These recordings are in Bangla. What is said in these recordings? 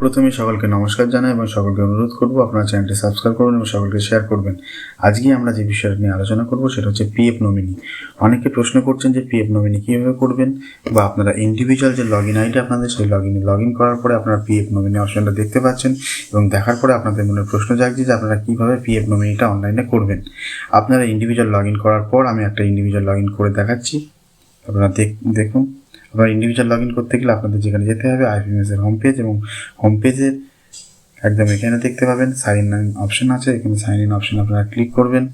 প্রথমে সকলকে নমস্কার জানাই এবং সকলকে অনুরোধ করব আপনারা চ্যানেলটি সাবস্ক্রাইব করবেন এবং সকলকে শেয়ার করবেন। আজকে আমরা যে বিষয়টা নিয়ে আলোচনা করব সেটা হচ্ছে পিএফ নমিনি অনেকে প্রশ্ন করছেন যে পিএফ নমিনি কীভাবে করবেন বা আপনারা ইন্ডিভিজুয়াল যে লগ ইন আইডি আপনাদের, সেই লগ ইনে লগ ইন করার পরে আপনারা পিএফ নমিনি অপশনটা দেখতে পাচ্ছেন এবং দেখার পরে আপনাদের মনে প্রশ্ন জাগছে যে আপনারা কীভাবে পিএফ নমিনিটা অনলাইনে করবেন। আপনারা ইন্ডিভিজুয়াল লগ ইন করার পর আমি একটা ইন্ডিভিজুয়াল লগ ইন করে দেখাচ্ছি। আপনারা দেখ দেখুন। আপনারা ইন্ডিভিজুয়াল লগ ইন করতে গেলে আপনাদের যেখানে যেতে হবে আইপিএমএস এর হোম পেজ এবং হোম পেজের একদম এখানে দেখতে পাবেন সাইন ইন অপশন আছে। এখানে সাইন ইন অপশন আপনারা ক্লিক করবেন।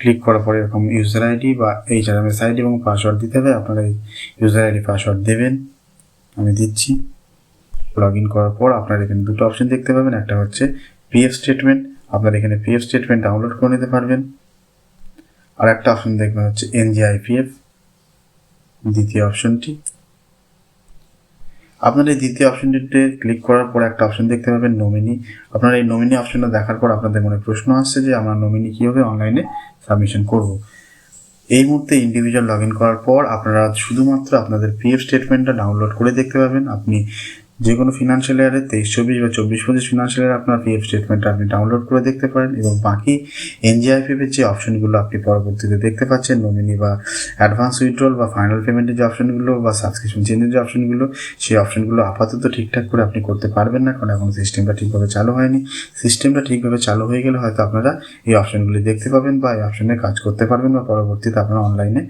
ক্লিক করার পরে এরকম ইউজার আইডি বা H R M S ID এবং পাসওয়ার্ড দিতে হবে। আপনারা এই ইউজার আইডি পাসওয়ার্ড দেবেন। আমি দিচ্ছি। লগ ইন করার পর আপনারা এখানে দুটো অপশন দেখতে পাবেন। একটা হচ্ছে পিএফ স্টেটমেন্ট আপনারা এখানে পিএফ স্টেটমেন্ট ডাউনলোড করে নিতে পারবেন। আর একটা অপশন দেখবেন হচ্ছে এনজিআইপিএফ দ্বিতীয় অপশনটি আপনারা এই দ্বিতীয় অপশনটিতে ক্লিক করার পর একটা অপশন দেখতে পাবেন নমিনি আপনারা এই নমিনি অপশনটা দেখার পর আপনাদের মনে প্রশ্ন আসছে যে, আমরা নমিনি কীভাবে অনলাইনে সাবমিশন করব? এই মুহূর্তে ইন্ডিভিজুয়াল লগ ইন করার পর আপনারা শুধুমাত্র আপনাদের পিএফ স্টেটমেন্টটা ডাউনলোড করে দেখতে পাবেন। আপনি যে কোনো ফিনান্সিয়াল ইয়ারে তেইশ, চব্বিশ বা চব্বিশ, পঁচিশ ফিনান্সিয়াল ইয়ারে আপনার পিএফ স্টেটমেন্টটা আপনি ডাউনলোড করে দেখতে পারেন এবং বাকি এনজিআইপিএফ এর যে অপশনগুলো আপনি পরবর্তীতে দেখতে পাচ্ছেন নমিনি বা অ্যাডভান্স উইথড্রল বা ফাইনাল পেমেন্টের যে অপশনগুলো বা সাবস্ক্রিপশন চেঞ্জের যে অপশনগুলো সেই অপশনগুলো আপাতত ঠিকঠাক করে আপনি করতে পারবেন না, কারণ এখন সিস্টেমটা ঠিকভাবে চালু হয়নি। সিস্টেমটা ঠিকভাবে চালু হয়ে গেলে হয়তো আপনারা এই অপশনগুলি দেখতে পাবেন বা এই অপশনে কাজ করতে পারবেন বা পরবর্তীতে আপনারা অনলাইনে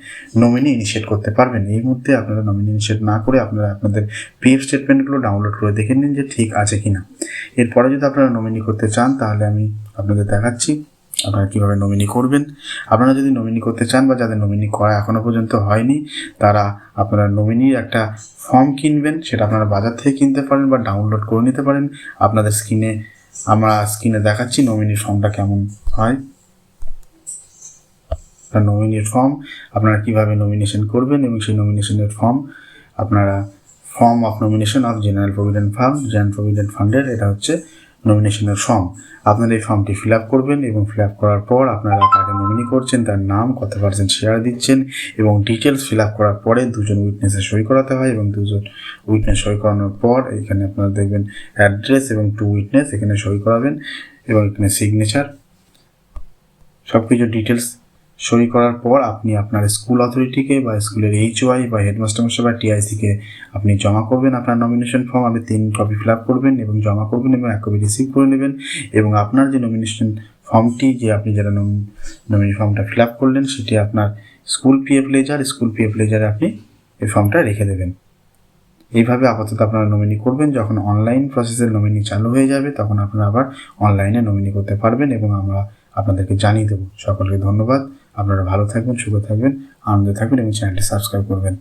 নমিনি ইনিশিয়েট করতে পারবেন। এই মুহূর্তে আপনারা নমিনি ইনিশিয়েট না করে আপনারা আপনাদের পিএফ স্টেটমেন্টগুলো ডাউনলোড করে দেখে নিন যে ঠিক আছে কি না এরপরে যদি আপনারা নমিনি করতে চান, তাহলে আমি আপনাদের দেখাচ্ছি আপনারা কীভাবে নমিনি করবেন। আপনারা যদি নমিনি করতে চান বা যাদের নমিনি করা এখনও পর্যন্ত হয়নি, তারা আপনারা নমিনির একটা ফর্ম কিনবেন, সেটা আপনারা বাজার থেকে কিনতে পারেন বা ডাউনলোড করে নিতে পারেন। আপনাদের স্ক্রিনে আমরা স্ক্রিনে দেখাচ্ছি নমিনি ফর্মটা কেমন হয়। নমিনির ফর্ম আপনারা কীভাবে নমিনেশন করবেন এবং সেই নমিনেশনের ফর্ম আপনারা form of nomination of general provident fund general provident ফান্ডের এটা হচ্ছে নমিনেশনের ফর্ম আপনারা এই ফর্মটি ফিল আপ করবেন এবং ফিল আপ করার পর আপনারা কাকে নমিনি করছেন, তার নাম, কত পার্সেন্ট শেয়ার দিচ্ছেন এবং ডিটেলস ফিল আপ করার পরে দুজন উইটনেসে সই করাতে হয় এবং দুজন উইটনেস সই করানোর পর এখানে আপনারা দেখবেন অ্যাড্রেস এবং টু উইটনেস এখানে সই করাবেন এবং এখানে সিগনেচার সব কিছু ডিটেলস সই করার পর আপনি আপনার স্কুল অথরিটিকে বা স্কুলের এইচওয়াই বা হেডমাস্টার মশাই বা টিআইসিকে আপনি জমা করবেন। আপনার নমিনেশন ফর্ম আপনি তিন কপি ফিল আপ করবেন এবং জমা করবেন এবং এক কপি রিসিভ করে নেবেন এবং আপনার যে নমিনেশন ফর্মটি যে আপনি যারা নমিনি ফর্মটা ফিল আপ করলেন, সেটি আপনার school PF ledger school PF লেজারে আপনি এই ফর্মটা রেখে দেবেন। এইভাবে আপাতত আপনারা নমিনি করবেন। যখন অনলাইন প্রসেসের নমিনি চালু হয়ে যাবে, তখন আপনারা আবার অনলাইনে নমিনি করতে পারবেন এবং আমরা আপনাদেরকে জানিয়ে দেবো। সকলকে ধন্যবাদ। আপনারা ভালো থাকবেন সুখ থাকবেন আনন্দে থাকবেন এবং চ্যানেলটি সাবস্ক্রাইব করবেন।